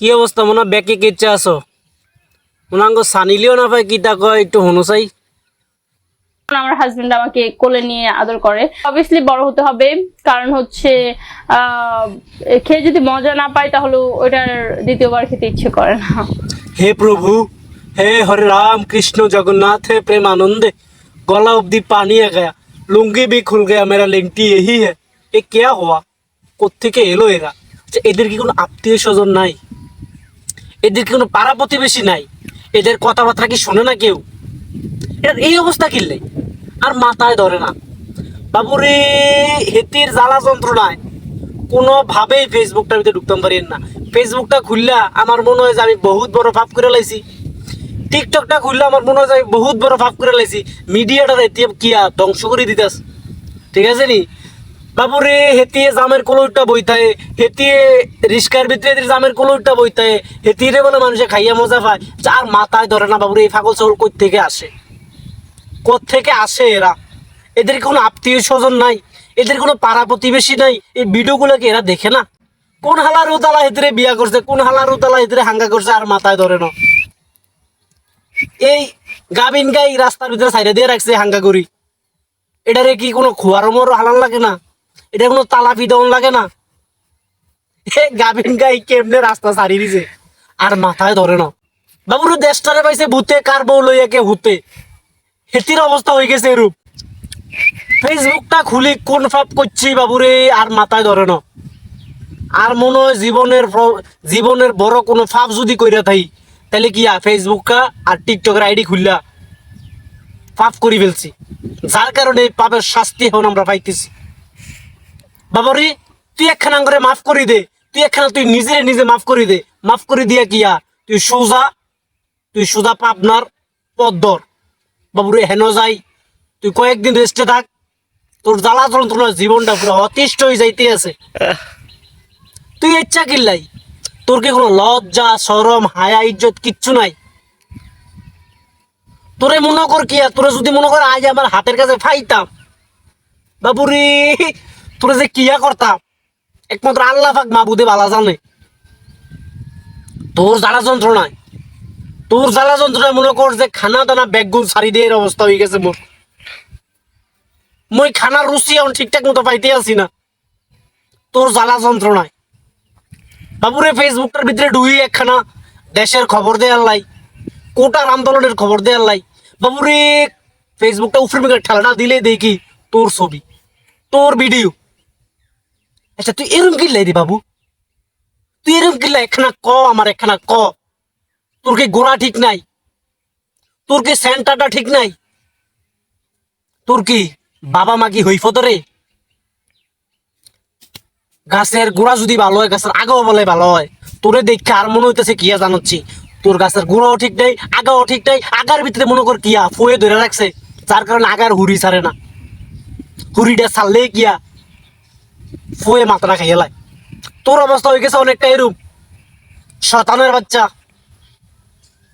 কি অবস্থা? মনে ব্যাকে কেচ্ছে আছো। মনাঙ্গ সানিলেও না পাই কিতা কয় একটু হনু চাই। আমার হাজবেন্ড আমাকে কোলে নিয়ে আদর করে। অবভিয়াসলি বড় হতে হবে কারণ হচ্ছে খেয়ে যদি মজা না পায় তাহলে ওটার দ্বিতীয়বার খেতে ইচ্ছে করে না। হে প্রভু হে হরে রাম কৃষ্ণ জগন্নাথ হে প্রেম আনন্দে গলা অবধি পানি গায়া লুঙ্গি বি খুল গেয়া মেরা লেংটি এই হে। এ কেয়া হওয়া? কোথেকে এলো এরা? আচ্ছা, এদের কি কোনো আত্মীয় স্বজন নাই? এদের কোনো পাড়া প্রতিবেশী নাই। এদের কথাবার্তা কি শোনে না কেউ? এর এই অবস্থা কিনলে? আর মাথায় ধরে না। বাবুরে, হেতির জ্বালা যন্ত্রণায়। কোনোভাবেই ফেসবুকটার ভিতরে ঢুকতাম পারি না। ফেসবুকটা খুললা, আমার মনে হয় যে আমি বহুত বড় পাপ করে লাইছি। টিকটকটা খুললে, আমার মনে হয় যে আমি বহুত বড় পাপ করে লাইছি। মিডিয়াটা এতিয়া কিয়া ধ্বংস করে দিতাস? ঠিক আছে নি? বাবুরে, হেতিয়ে জামের কলইটা বইতায়, হেতিয়ে রিস্কার ভিতরে জামের কলইটা বইতায়, হেতিয়ে বলে মানুষে খাইয়া মজা পায়। আর মাথায় ধরে না বাবুরে, এই ফাগল ছাগল থেকে আসে? থেকে আসে এরা? এদের কোনো আত্মীয় স্বজন নাই, এদের কোনো পাড়া প্রতিবেশী নাই, এই ভিডিওগুলোকে এরা দেখে না? কোন হালার উতালা হেতরে বিয়া করছে, কোন হালার উতালা হেতরে হাঙ্গা করছে আর মাথায় ধরে না? এই গাবিন গাই রাস্তার ভিতরে সাইডে দিয়ে রাখছে হাঙ্গা করি। এটারে কি কোনো খোয়ার মর হালান লাগে না? এটা কোনো তালা পিদন লাগে না। এ গাবিন গাই কেমনে রাস্তা সারি দিছে? আর মাথায় ধরে না। বাবুর দেশটারে পাইছে ভূতে, কার বউ লইয়া কে হুতে হেতির অবস্থা হয়ে গেছে এরূপ। ফেসবুকটা খুলি, কোন ফাপ করছি বাবুরে, আর মাথায় ধরে না। আর মনে হয় জীবনের জীবনের বড় কোনো ফাপ যদি কইরা থাই, তাহলে কি ফেসবুকটা আর টিকটকের আইডি খুললা? পাপ করি ফেলছি। যার কারণে পাপের শাস্তি এখন আমরা পাইতেছি। বাবারে, তুই একখানা করে মাফ করে দে। তুই একখানা, তুই নিজে নিজে মাফ করে দে। মাফ করে দিয়া কিয়া তুই সোজা তুই সোজা পাবনার পথ ধর বাবুরে, হেন যাই। তুই কয়েকদিন রেস্টে থাক। তোর জ্বালা যন্ত্রণা জীবনটা পুরো অতিষ্ঠ হয়ে যাইতে আছে। তুই ইচ্ছা কিল্লাই? তোর কি কোনো লজ্জা সরম হায়া, ইজ্জত কিচ্ছু নাই? তোরে মনে কর কি তোরে যদি মনে কর আজ আমার হাতের কাছে ফাইতাম। বাবুরে তোরে যে কিয়া করতাম? একমাত্র আল্লাহ পাক মাবুদে বালা জানে। তোর জ্বালা যন্ত্রণায়। তোর জ্বালা যন্ত্রণায় মনে কর যে খানা দানা ব্যাগগুল সারি দিয়ে অবস্থা হয়ে গেছে মোর। মই খানার রুচি এখন ঠিকঠাক মতো পাইতে আসি না। তোর জ্বালা যন্ত্রণায়। বাবুরে ফেসবুকটার ভিতরে ডুই একখানা দেশের খবর দেয়ার লাই, কোটার আন্দোলনের খবর দেয়ার লাই। বাবুরে, ফেসবুকটা উফরে মেঘে ঠেলাটা দিলে দেখি তোর ছবি, তোর ভিডিও। আচ্ছা তুই এরম কিনলাই রে বাবু। তুই এরম কিনলাই একখানা ক আমার, একখানা ক। তোর কি গোড়া ঠিক নাই? তোর কি সেন্টারটা ঠিক নাই? তোর কি বাবা মা কি হইফ তোরে গাছের গোড়া যদি ভালো হয়, গাছের আগাও বলে ভালো হয়। তোরে দেখে আর মনে হইতেছে কিয়া জানাচ্ছি? তোর গাছের গোড়াও ঠিক নাই, আগাও ঠিক নাই, আগার ভিতরে মনে কর কিয়া ফুয়ে ধরে রাখছে। যার কারণে আগার হুড়ি ছাড়ে না। হুড়িটা ছাড়লে কিয়া ফুয়ে মাথাটা খাইয়ে লাই। তোর অবস্থা হয়ে গেছে অনেকটা এরূপ। শতানের বাচ্চা।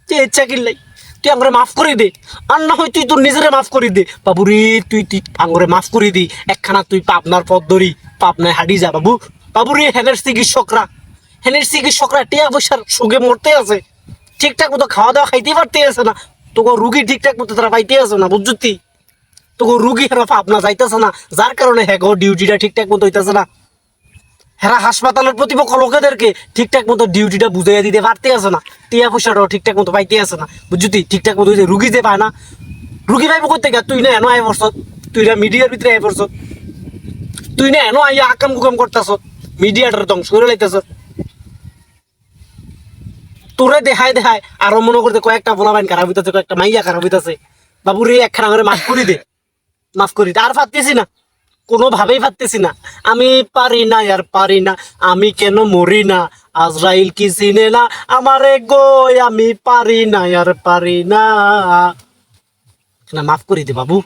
তুই ইচ্ছা কিনলাই তুই আঙ্গরে মাফ করে দে। আর না হয় তুই তোর নিজেরে মাফ করে দে। বাবুরে তুই তুই আঙ্গরে মাফ করে দি। একখানা তুই পাবনার পথ ধরি, পাবনায় হাঁটি যা বাবু। বাবুরে হেনের চিকিৎসকরা। হেনের চিকিৎসকরা টিয়া পয়সার সুখে মরতে আছে। ঠিকঠাক মতো খাওয়া দাওয়া খাইতে পারতে আছে না। তোকে রুগী ঠিকঠাক মতো তারা পাইতে আছে না, বুঝছি তোকে রুগী হেরা পাবনা যাইতেছে না। যার কারণে হ্যাঁ ডিউটিটা ঠিকঠাক মতো হইতেছে না। হেরা হাসপাতালের প্রতিপক্ষ লোকেদেরকে ঠিকঠাক মতো ডিউটিটা বুঝাইয়া দিতে পারতে আছে না। টিয়া পয়সাটাও ঠিকঠাক মতো পাইতে আছে না। বুঝছি ঠিকঠাক মতো যে রুগী যে পায় না। রুগী পাইব করতে গা তুই না এনো আয় পড়ছ তুই না মিডিয়ার ভিতরে আয় পড়ছ তুই না এনো আইয়া আকাম কুকাম করতেছ। মিডিয়াটার ধ্বংস করে লাইতেছ। তোরে দেখায় দেখায় আরও মনে করতে কয়েকটা বলা বাইন খারাপ হইতেছে, কয়েকটা মাইয়া খারাপ হইতেছে। বাবু রে একখানা করে মাফ করি দে। মাফ করি, আর পারতেছি না। কোনোভাবেই পারতেছি না। আমি পারি না, আর পারি না। আমি কেন মরি না? আজরাইল কি চিনে না? আমারে গই আমি পারি না, আর পারি না, মাফ করি দে বাবু।